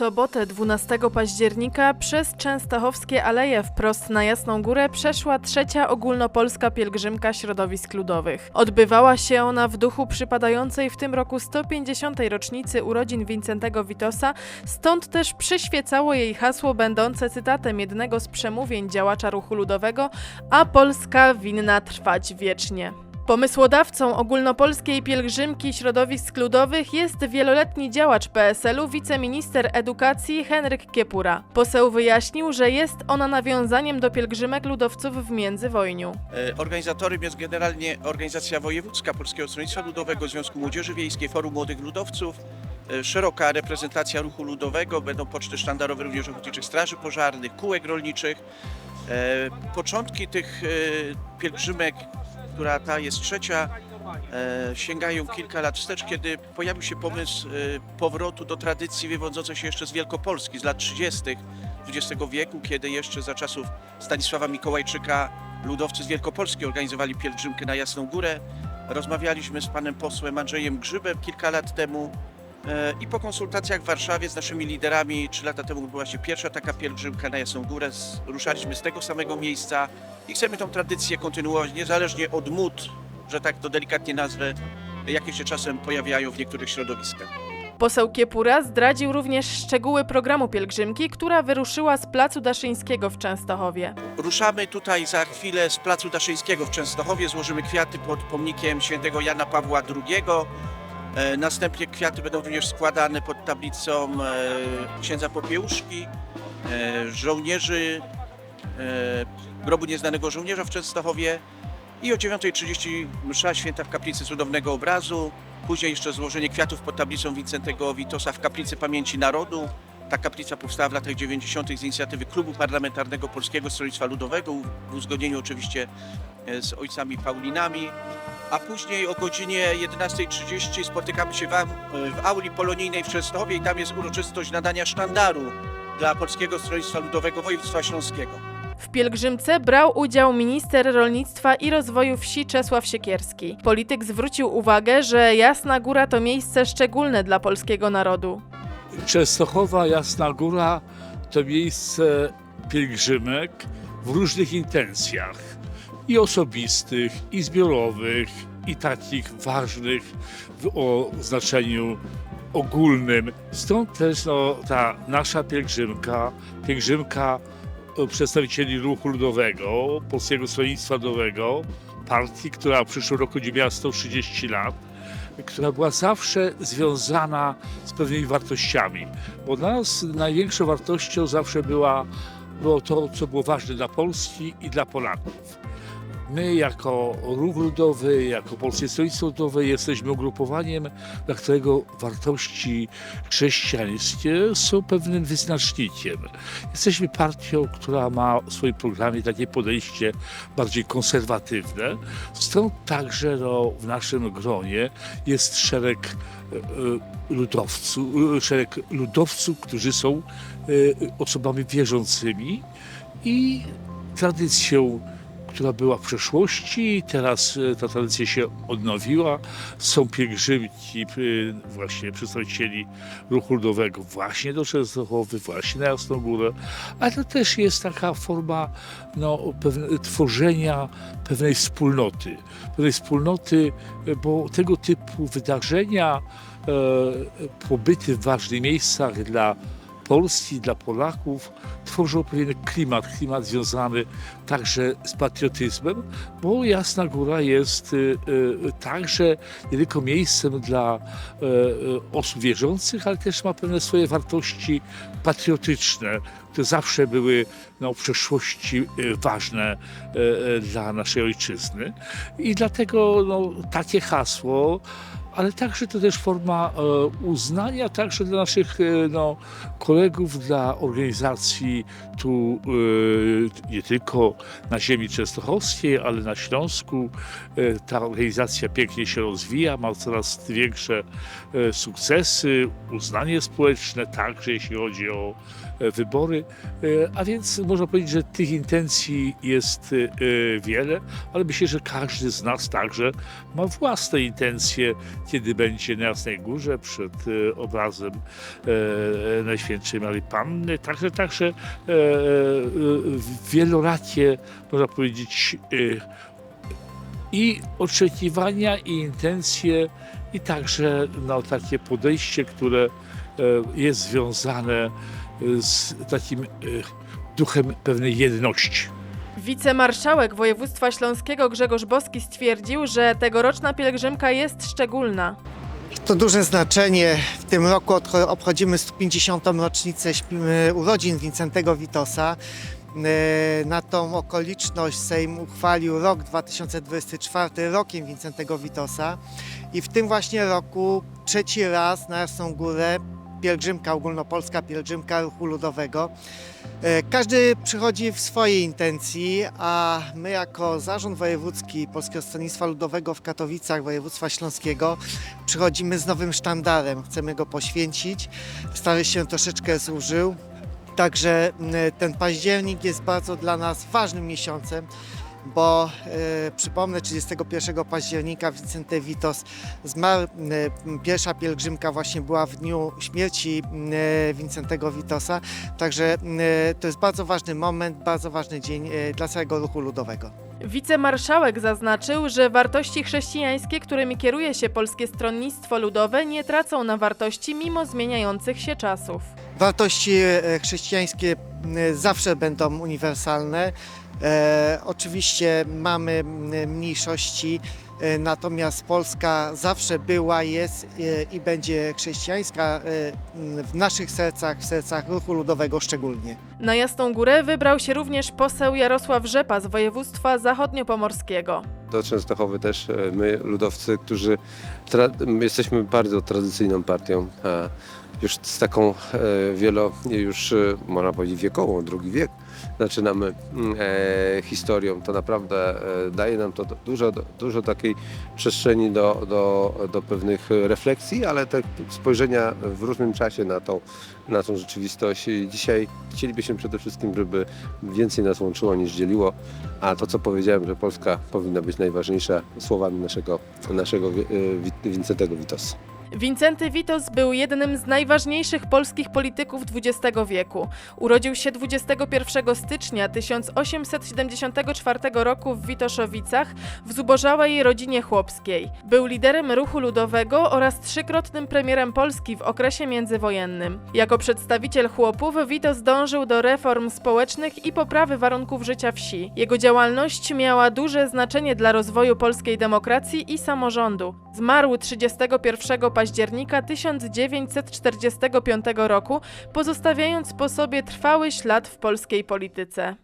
sobotę 12 października przez Częstochowskie Aleje wprost na Jasną Górę przeszła trzecia ogólnopolska pielgrzymka środowisk ludowych. Odbywała się ona w duchu przypadającej w tym roku 150. rocznicy urodzin Wincentego Witosa, stąd też przyświecało jej hasło będące cytatem jednego z przemówień działacza ruchu ludowego, a Polska winna trwać wiecznie. Pomysłodawcą ogólnopolskiej pielgrzymki środowisk ludowych jest wieloletni działacz PSL-u, wiceminister edukacji Henryk Kiepura. Poseł wyjaśnił, że jest ona nawiązaniem do pielgrzymek ludowców w międzywojniu. E, Organizatorem jest generalnie Organizacja Wojewódzka Polskiego Stronnictwa Ludowego, Związku Młodzieży Wiejskiej, Forum Młodych Ludowców, e, szeroka reprezentacja ruchu ludowego, będą poczty sztandarowe również ochotniczych straży pożarnych, kółek rolniczych. E, Początki tych pielgrzymek, która ta jest trzecia, e, sięgają kilka lat wstecz, kiedy pojawił się pomysł e, powrotu do tradycji wywodzącej się jeszcze z Wielkopolski, z lat 30. XX wieku, kiedy jeszcze za czasów Stanisława Mikołajczyka ludowcy z Wielkopolski organizowali pielgrzymkę na Jasną Górę. Rozmawialiśmy z panem posłem Andrzejem Grzybem kilka lat temu i po konsultacjach w Warszawie z naszymi liderami, trzy lata temu była się pierwsza taka pielgrzymka na Jasną Górę. Ruszaliśmy z tego samego miejsca i chcemy tą tradycję kontynuować niezależnie od mód, że tak to delikatnie nazwę, jakie się czasem pojawiają w niektórych środowiskach. Poseł Kiepura zdradził również szczegóły programu pielgrzymki, która wyruszyła z Placu Daszyńskiego w Częstochowie. Ruszamy tutaj za chwilę z Placu Daszyńskiego w Częstochowie, złożymy kwiaty pod pomnikiem świętego Jana Pawła II. E, Następnie kwiaty będą również składane pod tablicą e, księdza Popiełuszki, e, żołnierzy, grobu nieznanego żołnierza w Częstochowie i o 9.30 msza święta w kaplicy Cudownego Obrazu, później jeszcze złożenie kwiatów pod tablicą Wincentego Witosa w kaplicy Pamięci Narodu. Ta kaplica powstała w latach 90. z inicjatywy Klubu Parlamentarnego Polskiego Stronnictwa Ludowego, w uzgodnieniu oczywiście e, z ojcami Paulinami. A później o godzinie 11.30 spotykamy się am- w auli polonijnej w Częstochowie i tam jest uroczystość nadania sztandaru dla Polskiego Stronnictwa Ludowego Województwa Śląskiego. W pielgrzymce brał udział minister rolnictwa i rozwoju wsi Czesław Siekierski. Polityk zwrócił uwagę, że Jasna Góra to miejsce szczególne dla polskiego narodu. Częstochowa Jasna Góra to miejsce pielgrzymek w różnych intencjach i osobistych, i zbiorowych, i takich ważnych o znaczeniu ogólnym. Stąd też no, ta nasza pielgrzymka, pielgrzymka e, przedstawicieli ruchu ludowego, Polskiego Stronnictwa Ludowego, partii, która w przyszłym roku będzie miała 130 lat, która była zawsze związana z pewnymi wartościami. Bo dla nas największą wartością zawsze była, było to, co było ważne dla Polski i dla Polaków. My, jako ruch ludowy, jako Polskie Stronnictwo Ludowe, jesteśmy ugrupowaniem, dla którego wartości chrześcijańskie są pewnym wyznacznikiem. Jesteśmy partią, która ma w swoim programie takie podejście bardziej konserwatywne. Stąd także no, w naszym gronie jest szereg e, e, ludowców, e, szereg ludowców, którzy są osobami wierzącymi i tradycją, która była w przeszłości, teraz e, ta tradycja się odnowiła. Są pielgrzymki e, właśnie przedstawicieli ruchu ludowego właśnie do Częstochowy, właśnie na Jasną Górę, ale to też jest taka forma no, pewne, tworzenia pewnej wspólnoty. Pewnej wspólnoty, e, bo tego typu wydarzenia, e, pobyty w ważnych miejscach dla Polski, dla Polaków tworzą pewien klimat, klimat związany także z patriotyzmem, bo Jasna Góra jest y, y, także nie tylko miejscem dla y, osób wierzących, ale też ma pewne swoje wartości patriotyczne, które zawsze były no, w przeszłości ważne dla naszej ojczyzny. I dlatego no, takie hasło ale także to też forma e, uznania także dla naszych e, no, kolegów, dla organizacji tu e, nie tylko na ziemi częstochowskiej, ale na Śląsku. Ta organizacja pięknie się rozwija, ma coraz większe sukcesy, uznanie społeczne, także jeśli chodzi o wybory. E, A więc można powiedzieć, że tych intencji jest e, wiele, ale myślę, że każdy z nas także ma własne intencje kiedy będzie na Jasnej Górze przed e, obrazem Najświętszej Marii Panny. Także, także wielorakie, można powiedzieć, i oczekiwania, i intencje, i także no, takie podejście, które jest związane z takim e, duchem pewnej jedności. Wicemarszałek województwa śląskiego Grzegorz Boski stwierdził, że tegoroczna pielgrzymka jest szczególna. To duże znaczenie. W tym roku obchodzimy 150. rocznicę śpi- urodzin Wincentego Witosa. E, Na tą okoliczność Sejm uchwalił rok 2024 rokiem Wincentego Witosa i w tym właśnie roku trzeci raz na Jasną Górę pielgrzymka, ogólnopolska pielgrzymka ruchu ludowego. E, Każdy przychodzi w swojej intencji, a my jako Zarząd Wojewódzki Polskiego Stronnictwa Ludowego w Katowicach województwa śląskiego przychodzimy z nowym sztandarem. Chcemy go poświęcić. Stary się troszeczkę zużył. Także ten październik jest bardzo dla nas ważnym miesiącem, bo e, przypomnę, 31 października Wincenty Witos zmarł. E, pierwsza pielgrzymka właśnie była w dniu śmierci e, Wincentego Witosa. Także to jest bardzo ważny moment, bardzo ważny dzień dla całego ruchu ludowego. Wicemarszałek zaznaczył, że wartości chrześcijańskie, którymi kieruje się Polskie Stronnictwo Ludowe, nie tracą na wartości mimo zmieniających się czasów. Wartości chrześcijańskie zawsze będą uniwersalne. E, oczywiście mamy mniejszości, e, natomiast Polska zawsze była, jest e, i będzie chrześcijańska e, w naszych sercach, w sercach ruchu ludowego szczególnie. Na Jasną Górę wybrał się również poseł Jarosław Rzepa z województwa zachodniopomorskiego. do Częstochowy też e, my, ludowcy, którzy jesteśmy bardzo tradycyjną partią, e, już z taką e, wielo, już e, można powiedzieć wiekową, drugi wiek zaczynamy e, historią. To naprawdę daje nam to dużo, dużo takiej przestrzeni do, do, do pewnych refleksji, ale też spojrzenia w różnym czasie na tą, na tą rzeczywistość. Dzisiaj chcielibyśmy przede wszystkim, żeby więcej nas łączyło niż dzieliło, a to co powiedziałem, że Polska powinna być najważniejsza słowami naszego, naszego Wi- Wi- Wincentego Witosa. Wincenty Witos był jednym z najważniejszych polskich polityków XX wieku. Urodził się 21 stycznia 1874 roku w Witoszowicach w zubożałej rodzinie chłopskiej. Był liderem ruchu ludowego oraz trzykrotnym premierem Polski w okresie międzywojennym. Jako przedstawiciel chłopów Witos dążył do reform społecznych i poprawy warunków życia wsi. Jego działalność miała duże znaczenie dla rozwoju polskiej demokracji i samorządu. Zmarł 31 października 1945 roku, pozostawiając po sobie trwały ślad w polskiej polityce.